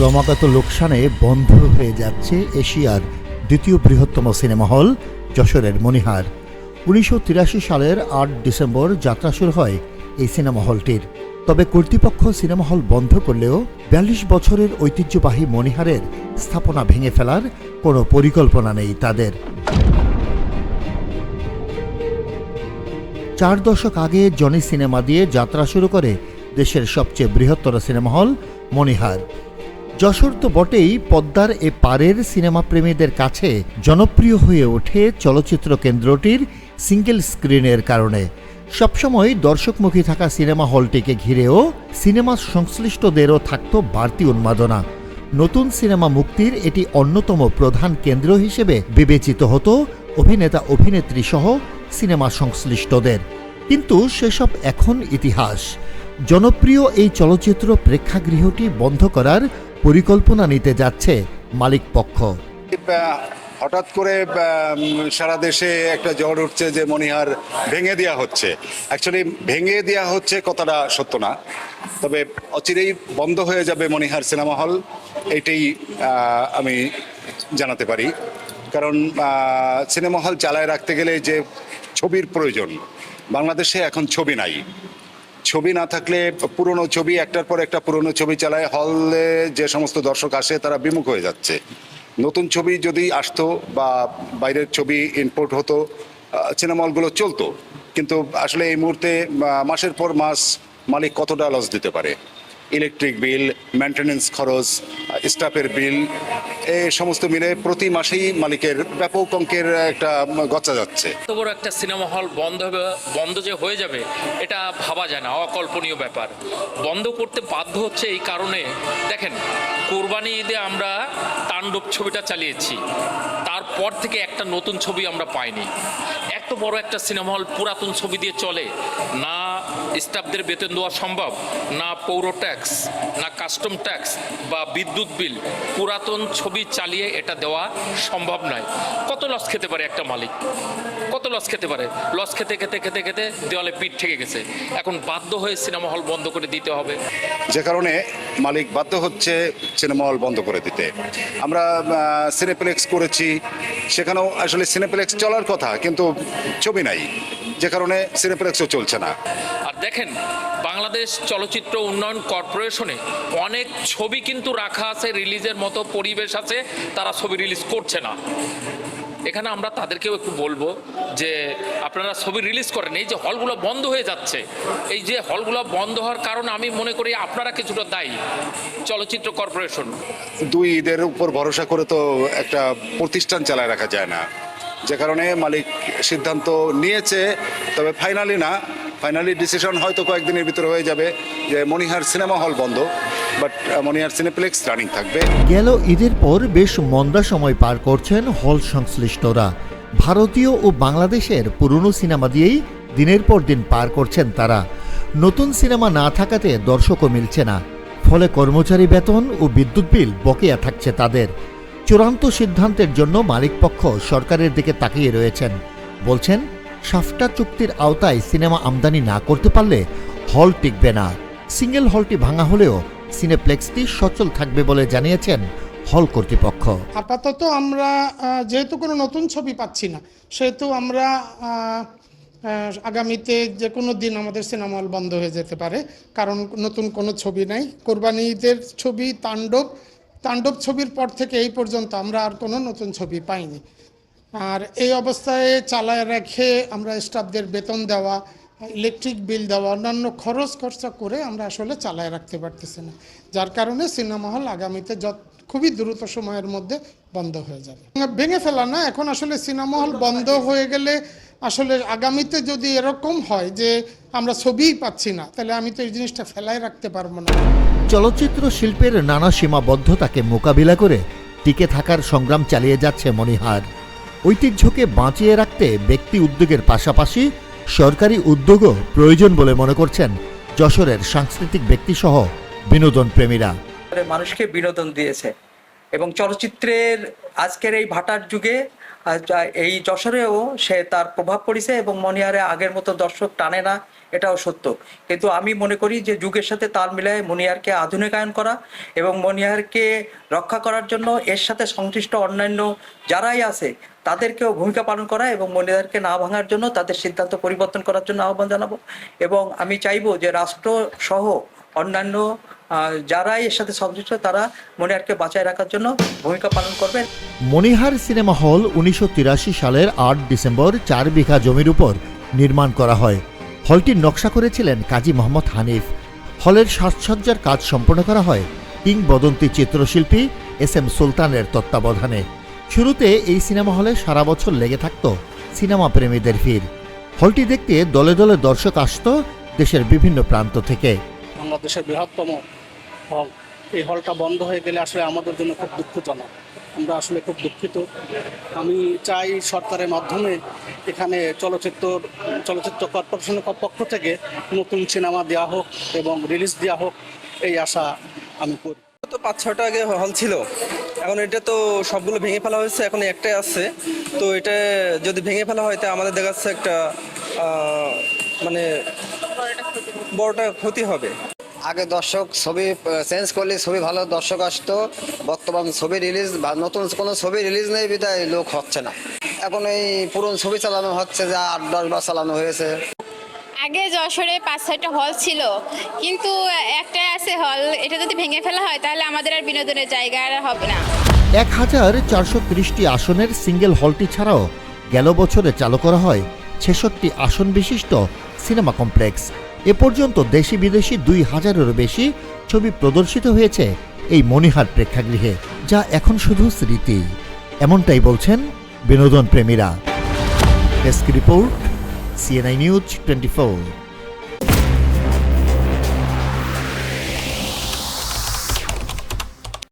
ক্রমাগত লোকসানে বন্ধ হয়ে যাচ্ছে এশিয়ার দ্বিতীয় বৃহত্তম সিনেমা হল যশোরের মণিহার। উনিশশো সালের আট ডিসেম্বর যাত্রা শুরু হয় এই সিনেমা হলটির। তবে কর্তৃপক্ষ সিনেমা হল বন্ধ করলেও বিয়াল্লিশ বছরের ঐতিহ্যবাহী মণিহারের স্থাপনা ভেঙে ফেলার কোনো পরিকল্পনা নেই তাদের। চার দশক আগে জনি সিনেমা দিয়ে যাত্রা শুরু করে দেশের সবচেয়ে বৃহত্তর সিনেমা হল মণিহার। যশোর তো বটেই পদ্মার এ পারের সিনেমা প্রেমীদের কাছে জনপ্রিয় হয়ে ওঠে চলচ্চিত্র কেন্দ্রটির সিঙ্গেল স্ক্রিনের কারণে। সবসময় দর্শকমুখী থাকা সিনেমা হলটিকে ঘিরেও সিনেমা সংশ্লিষ্টদেরও থাকত বাড়তি উন্মাদনা। নতুন সিনেমা মুক্তির এটি অন্যতম প্রধান কেন্দ্র হিসেবে বিবেচিত হতো অভিনেতা অভিনেত্রী সহ সিনেমা সংশ্লিষ্টদের। কিন্তু সেসব এখন ইতিহাস। জনপ্রিয় এই চলচ্চিত্র প্রেক্ষাগৃহটি বন্ধ করার পরিকল্পনা নিতে যাচ্ছে মালিক পক্ষ। হঠাৎ করে সারা দেশে একটা জ্বর উঠছে যে মনিহার ভেঙে দেওয়া হচ্ছে। অ্যাকচুয়ালি ভেঙে দেওয়া হচ্ছে কথাটা সত্য না। তবে অচিরেই বন্ধ হয়ে যাবে মনিহার সিনেমা হল আহ, আমি জানাতে পারি। কারণ সিনেমা হল চালায় রাখতে গেলে যে ছবির প্রয়োজন বাংলাদেশে এখন ছবি নাই। ছবি না থাকলে পুরনো ছবি একটার পর একটা পুরনো ছবি চালায় হলে যে সমস্ত দর্শক আসে তারা বিমুখ হয়ে যাচ্ছে। নতুন ছবি যদি আসতো বা বাইরের ছবি ইনপোর্ট হতো আহ, সিনেমা হলগুলো চলতো। কিন্তু আসলে এই মুহূর্তে মাসের পর মাস মালিক কতটা লস দিতে পারে? ইলেকট্রিক বিল মেনটেনেন্স খরচ স্টাফের বিল এই সমস্ত মিলে প্রতি মাসেই মালিকের ব্যাপক অঙ্কের একটা গচ্চা যাচ্ছে। এত বড় একটা সিনেমা হল বন্ধ বন্ধ যে হয়ে যাবে, এটা ভাবা যায় না, অকল্পনীয় ব্যাপার। বন্ধ করতে বাধ্য হচ্ছে এই কারণে, দেখেন, কোরবানি ঈদে আমরা তাণ্ডব ছবিটা চালিয়েছি, তারপর থেকে একটা নতুন ছবি আমরা পাইনি। এত বড় একটা সিনেমা হল পুরাতন ছবি দিয়ে চলে, না স্টাফদের বেতন দেওয়া সম্ভব? না পৌর ট্যাক্স, না কাস্টম ট্যাক্স বা বিদ্যুৎ বিল। পুরাতন ছবি চালিয়ে এটা দেওয়া সম্ভব নয়। কত লস খেতে পারে একটা মালিক? কত লস খেতে পারে? লস খেতে খেতে খেতে খেতে দেওয়ালে পিঠ ঠেকে গেছে। এখন বাধ্য হয়ে সিনেমা হল বন্ধ করে দিতে হবে। যে কারণে মালিক বাধ্য হচ্ছে সিনেমা হল বন্ধ করে দিতে। আমরা সিনেপ্লেক্স করেছি। সেখানেও আসলে সিনেপ্লেক্স চলার কথা, কিন্তু ছবি নাই। যে কারণে সিনেপ্লেক্সও চলছে না। আর দেখেন বাংলাদেশ চলচ্চিত্র উন্নয়ন কর্পোরেশনে অনেক ছবি কিন্তু রাখা আছে রিলিজের মতো পরিবেশ আছে তারা ছবি রিলিজ করছে না। এখানে আমরা তাদেরকেও একটু বলব যে আপনারা ছবি রিলিজ করেন এই যে হলগুলো বন্ধ হয়ে যাচ্ছে। এই যে হলগুলো বন্ধ হওয়ার কারণে আমি মনে করি আপনারা কিছুটা দায়ী চলচ্চিত্র কর্পোরেশন। দুই ঈদের উপর ভরসা করে তো একটা প্রতিষ্ঠান চালায় রাখা যায় না। যে কারণে মালিক সিদ্ধান্ত নিয়েছে, তবে ফাইনালি না। ফাইনালি ডিসিশন হয়তো কয়েকদিনের ভিতরে হয়ে যাবে যে মনিহার সিনেমা হল বন্ধ বাট মনিহার সিনেপ্লেক্স রানিং থাকবে। গেল ঈদের পর বেশ মন্দা সময় পার করছেন হল সংশ্লিষ্টরা। ভারতীয় ও বাংলাদেশের পুরনো সিনেমা দিয়েই দিনের পর দিন পার করছেন তারা। নতুন সিনেমা না থাকাতে দর্শকও মিলছে না। ফলে কর্মচারী বেতন ও বিদ্যুৎ বিল বকেয়া থাকছে তাদের। চূড়ান্ত সিদ্ধান্তের জন্য মালিকপক্ষ সরকারের দিকে তাকিয়ে রয়েছেন। বলছেন, সাফটা চুক্তির আওতায় সিনেমা আমদানি না করতে পারলে হল টিকবে না। সিঙ্গেল হলটি ভাঙা হলেও সিনেপ্লেক্সটি সচল থাকবে বলে জানিয়েছেন হল কর্তৃপক্ষ। আপাতত আমরা যেহেতু কোনো নতুন ছবি পাচ্ছি না, সেহেতু আমরা আগামীতে যে কোনো দিন আমাদের সিনেমা হল বন্ধ হয়ে যেতে পারে, কারণ নতুন কোনো ছবি নাই। কোরবানি ঈদের ছবি, তাণ্ডব তাণ্ডব ছবির পর থেকে এই পর্যন্ত আমরা আর কোনো নতুন ছবি পাইনি। আর এই অবস্থায় চালায় রেখে আমরা স্টাফদের বেতন দেওয়া, ইলেকট্রিক বিল দেওয়া, অন্যান্য খরচ খরচা করে আমরা আসলে চালায় রাখতে পারতেছি না। যার কারণে সিনেমা হল আগামীতে যত খুবই দ্রুত সময়ের মধ্যে বন্ধ হয়ে যাবে। ভেঙে ফেলা না, এখন আসলে সিনেমা হল বন্ধ হয়ে গেলে আসলে আগামীতে যদি এরকম হয় যে আমরা ছবিই পাচ্ছি না, তাহলে আমি তো এই জিনিসটা ফেলাই রাখতে পারব না। চলচ্চিত্র শিল্পের নানা সীমাবদ্ধতাকে মোকাবিলা করে টিকে থাকার সংগ্রাম চালিয়ে যাচ্ছে মণিহার। ঐতিহ্যকে বাঁচিয়ে রাখতে ব্যক্তি উদ্যোগের পাশাপাশি সরকারি উদ্যোগও প্রয়োজন বলে মনে করছেন যশোরের সাংস্কৃতিক ব্যক্তিসহ বিনোদন প্রেমীরা। মানুষকে বিনোদন দিয়েছে। এবং চলচ্চিত্রের আজকের এই ভাটার যুগে এই যশোরেও সে তার প্রভাব পড়েছে এবং মনিহারে আগের মতো দর্শক টানে না, এটাও সত্য। কিন্তু আমি মনে করি যে যুগের সাথে তাল মিলায় মনিহারকে আধুনিকায়ন করা এবং মনিহারকে রক্ষা করার জন্য এর সাথে সংশ্লিষ্ট অন্যান্য যারাই আছে, তাদেরকেও ভূমিকা পালন করা এবং মনিহারকে না ভাঙার জন্য তাদের সিদ্ধান্ত পরিবর্তন করার জন্য আহ্বান জানাব। এবং আমি চাইব যে রাষ্ট্র সহ অন্যান্য যারাই এর সাথে সংশ্লিষ্ট, তারা মনিহারকে বাঁচায় রাখার জন্য ভূমিকা পালন করবেন মনিহার সিনেমা হল উনিশশো তিরাশি সালের আট ডিসেম্বর চার বিঘা জমির উপর নির্মাণ করা হয়। হলটির নকশা করেছিলেন কাজী মোহাম্মদ হানিফ। হলের সাজসজ্জার কাজ সম্পন্ন করা হয় কিংবদন্তি চিত্রশিল্পী এস এম সুলতানের তত্ত্বাবধানে। শুরুতে এই সিনেমা হলে সারা বছর লেগে থাকত সিনেমা প্রেমীদের ভিড়। হলটি দেখতে দলে দলে দর্শক আসত দেশের বিভিন্ন প্রান্ত থেকে। বাংলাদেশের বৃহত্তম হল। এই হলটা বন্ধ হয়ে গেলে আসলে আমাদের জন্য খুব দুঃখজনক। আমরা আসলে খুব দুঃখিত। আমি চাই সরকারের মাধ্যমে এখানে চলচ্চিত্র চলচ্চিত্র কর্পোরেশনের পক্ষ থেকে নতুন সিনেমা দেওয়া হোক এবং রিলিজ দেওয়া হোক, এই আশা আমি করি। তো পাঁচ ছটা আগে হল ছিল। এখন এটা তো সবগুলো ভেঙে ফেলা হয়েছে, এখন একটাই আছে। তো এটা যদি ভেঙে ফেলা হয়, তা আমাদের দেখা যাচ্ছে একটা মানে বড়টা ক্ষতি হবে। আগে দর্শক ছবি চেঞ্জ করলে ছবি ভালো দর্শক আসতো। বর্তমান ছবি রিলিজ বা নতুন কোনো ছবি রিলিজ নেই বিদায় লোক হচ্ছে না। এখন এই পুরনো ছবি চালানো হচ্ছে যা আট দশ বার চালানো হয়েছে। আগে যশোরে পাঁচ ছয়টা হল ছিল কিন্তু একটাই আছে হল এটা যদি ভেঙে ফেলা হয় তাহলে আমাদের আর বিনোদনের জায়গা আর হবে না। এক হাজার চারশো ত্রিশটি আসনের সিঙ্গেল হলটি ছাড়াও গেল বছরে চালু করা হয় ছেষট্টি আসন বিশিষ্ট সিনেমা কমপ্লেক্স। এ পর্যন্ত দেশি বিদেশি দুই হাজারেরও বেশি ছবি প্রদর্শিত হয়েছে এই মণিহার প্রেক্ষাগৃহে, যা এখন শুধু স্মৃতি। এমনটাই বলছেন বিনোদন প্রেমীরা desk report CNI news twenty